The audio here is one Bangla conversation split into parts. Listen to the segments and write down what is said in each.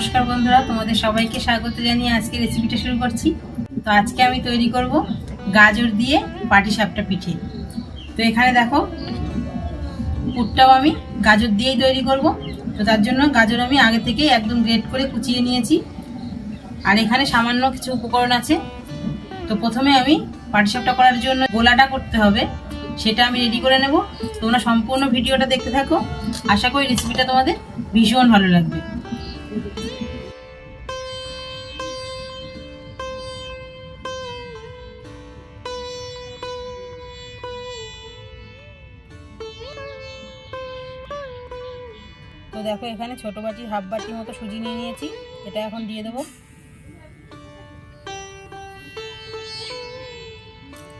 নমস্কার বন্ধুরা, তোমাদের সবাইকে স্বাগত জানিয়ে আজকে রেসিপিটা শুরু করছি। তো আজকে আমি তৈরি করব গাজর দিয়ে পাটিসাপটা পিঠে। তো এখানে দেখো, পুরটাও আমি গাজর দিয়েই তৈরি করব। তো তার জন্য গাজর আমি আগে থেকে একদম গ্রেট করে কুচিয়ে নিয়েছি। আর এখানে সামান্য কিছু উপকরণ আছে। তো প্রথমে আমি পাটিসাপটা করার জন্য গোলাটা করতে হবে। সেটা আমি রেডি করে নেব। তোমরা সম্পূর্ণ ভিডিওটা দেখতে থাকো। আশা করি রেসিপিটা তোমাদের ভীষণ ভালো লাগবে। দেখো, এখানে ছোট বাটি, হাফ বাটির মতো সুজি নিয়ে নিয়েছি। এটা এখন দিয়ে দেবো।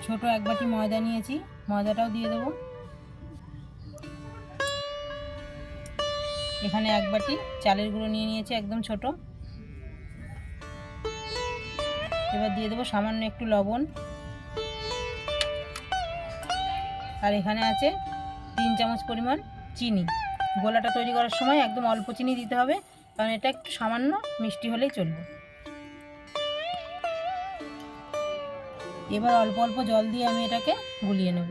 ছোট এক বাটি ময়দা নিয়েছি, ময়দাটাও দিয়ে দেবো। এখানে এক বাটি চালের গুঁড়ো নিয়ে নিয়েছি, একদম ছোট। এবার দিয়ে দেবো সামান্য একটু লবণ। আর এখানে আছে তিন চামচ পরিমাণ চিনি। গোলাটা তৈরি করার সময় একদম অল্প চিনি দিতে হবে, কারণ এটা একটু সামান্য মিষ্টি হলেই চলবে। এবার অল্প অল্প জল দিয়ে আমি এটাকে গুলিয়ে নেব।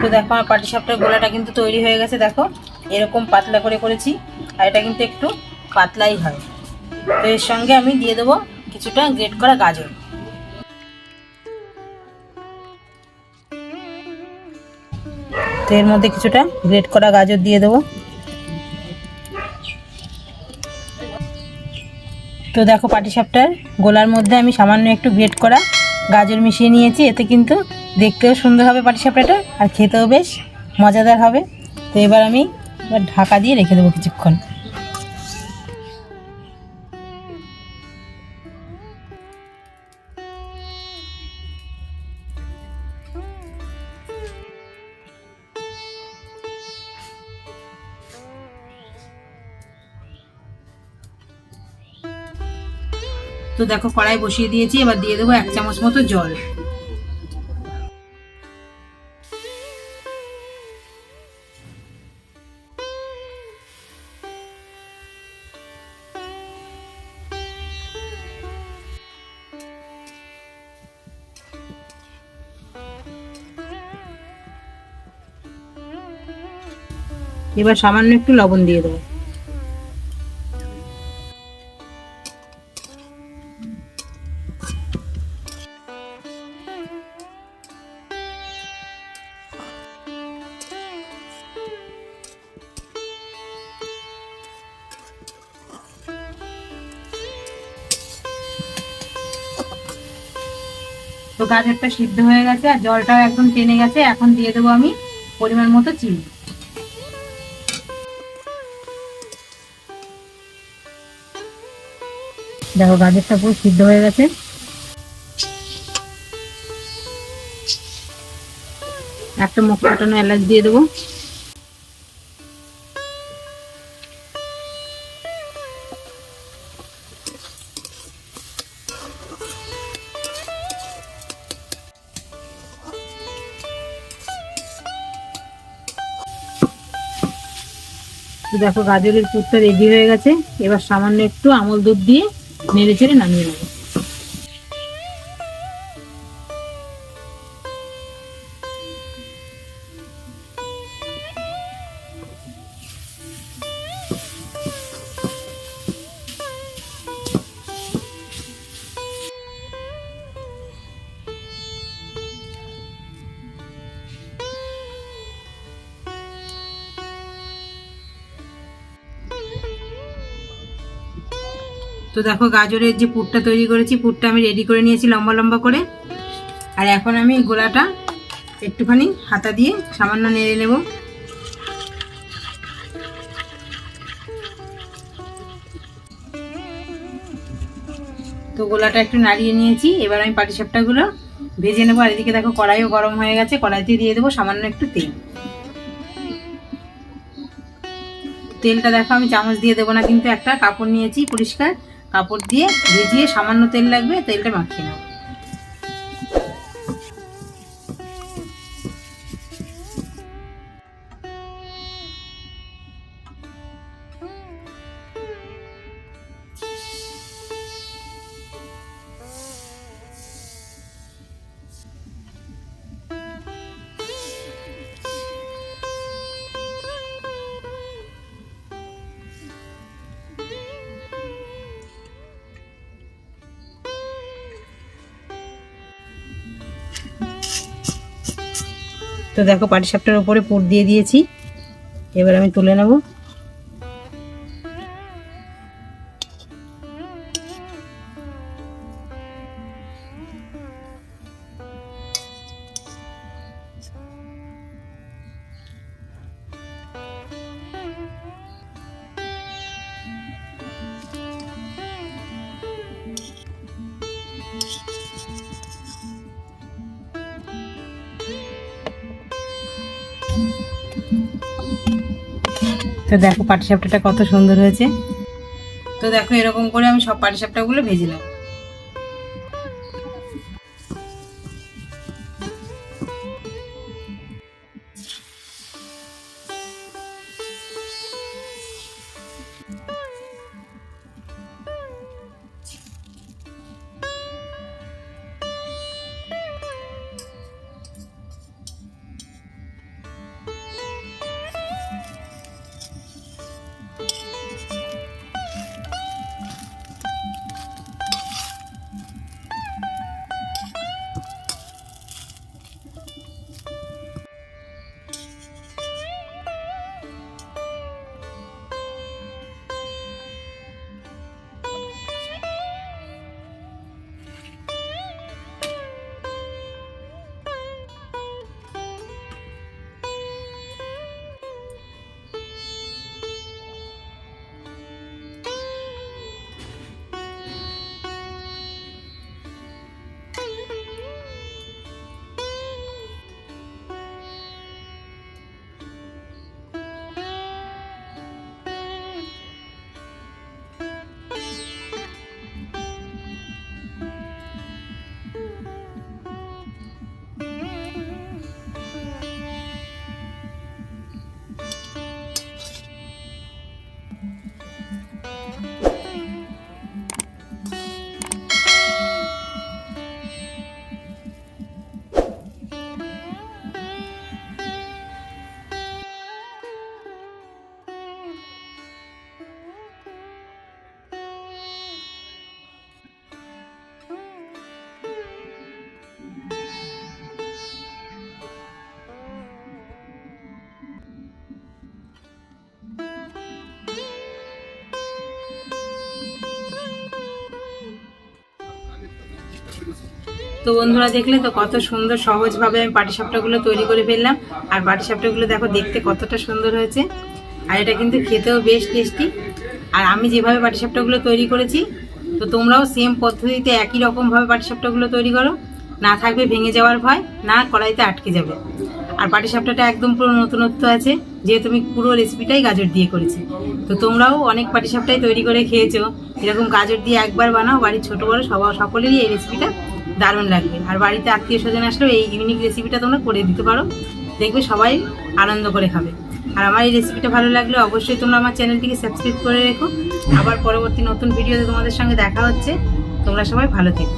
তো দেখো, আমার পাটি সাপটার গোলাটা কিন্তু তৈরি হয়ে গেছে, দেখো। এরকম পাতলা করে করেছি, আর এটা কিন্তু একটু পাতলাই হয়। তো এর সঙ্গে আমি দিয়ে দেবো কিছুটা গ্রেট করা গাজর। তো এর মধ্যে কিছুটা গ্রেট করা গাজর দিয়ে দেবো। তো দেখো পাটিসাপটার গোলার মধ্যে আমি সামান্য একটু গ্রেট করা গাজর মিশিয়ে নিয়েছি, এতে কিন্তু দেখতেও সুন্দর হবে পাটিসাপটাটা আর খেতেও বেশ মজাদার হবে। তো এবার আমি এবার ঢাকা দিয়ে রেখে দেবো কিছুক্ষণ। তো দেখো কড়াই বসিয়ে দিয়েছি, এবার দিয়ে দেবো এক চামচ মতো জল। এবার সামান্য একটু লবণ দিয়ে দেবো। তো গাজরটা সিদ্ধ হয়ে গেছে আর জলটাও একদম টেনে গেছে, এখন দিয়ে দেবো আমি পরিমাণ মতো চিনি। দেখো গাজরটা পুরো সিদ্ধ হয়ে গেছে। একটা মুখ কাটানো এলাচ দিয়ে দেবো। দেখো গাজরের পুরটা রেডি হয়ে গেছে। এবার সামান্য একটু আমল দুধ দিয়ে নেড়ে চেড়ে নামিয়ে নেব তো দেখো গাজরের যে পুরটা তৈরি করেছি, পুরটা আমি রেডি করে নিয়েছি লম্বা লম্বা করে। আর এখন আমি গোলাটা একটুখানি হাতা দিয়ে সামান্য নেড়ে নেব। তো গোলাটা একটু নাড়িয়ে নিয়েছি, এবার আমি পাটিসাপটাগুলো ভেজে নেব। আর এদিকে দেখো কড়াইও গরম হয়ে গেছে, কড়াইতে দিয়ে দেবো সামান্য একটু তেল। তেলটা দেখো আমি চামচ দিয়ে দেবো না, কিন্তু একটা কাপড় নিয়েছি পরিষ্কার। কাপড় দিয়ে ভিজিয়ে সামান্য তেল লাগবে তেলটা মাখিয়ে নেব তো দেখো পাটিসাপটার উপরে পুর দিয়ে দিয়েছি। এবার আমি তুলে নেব। তো দেখো পাটিসাপটাটা কত সুন্দর হয়েছে। তো দেখো এরকম করে আমি সব পাটিসাপটাগুলো ভেজে নেব। তো বন্ধুরা দেখলে তো কত সুন্দর সহজভাবে আমি পাটিসাপটাগুলো তৈরি করে ফেললাম। আর পাটিসাপটাগুলো দেখো দেখতে কতটা সুন্দর হয়েছে। আর এটা কিন্তু খেতেও বেশ টেস্টি। আর আমি যেভাবে পাটিসাপটাগুলো তৈরি করেছি, তো তোমরাও সেম পদ্ধতিতে একই রকমভাবে পাটিসাপটাগুলো তৈরি করো। না থাকবে ভেঙে যাওয়ার ভয়, না কড়াইতে আটকে যাবে। আর পাটিসাপটাটা একদম পুরো নতুনত্ব আছে, যেহেতু আমি পুরো রেসিপিটাই গাজর দিয়ে করেছি। তো তোমরাও অনেক পাটিসাপটাই তৈরি করে খেয়েছো। এরকম গাজর দিয়ে একবার বানাও, বাড়ির ছোটো বড়ো সবার সকলেরই এই রেসিপিটা দারুণ লাগবে। আর বাড়িতে আত্মীয় স্বজন আসলেও এই ইউনিক রেসিপিটা তোমরা করে দিতে পারো। দেখবে সবাই আনন্দ করে খাবে। আর আমার এই রেসিপিটা ভালো লাগলে অবশ্যই তোমরা আমার চ্যানেলটিকে সাবস্ক্রাইব করে রেখো। আবার পরবর্তী নতুন ভিডিওতে তোমাদের সঙ্গে দেখা হচ্ছে। তোমরা সবাই ভালো থেকো।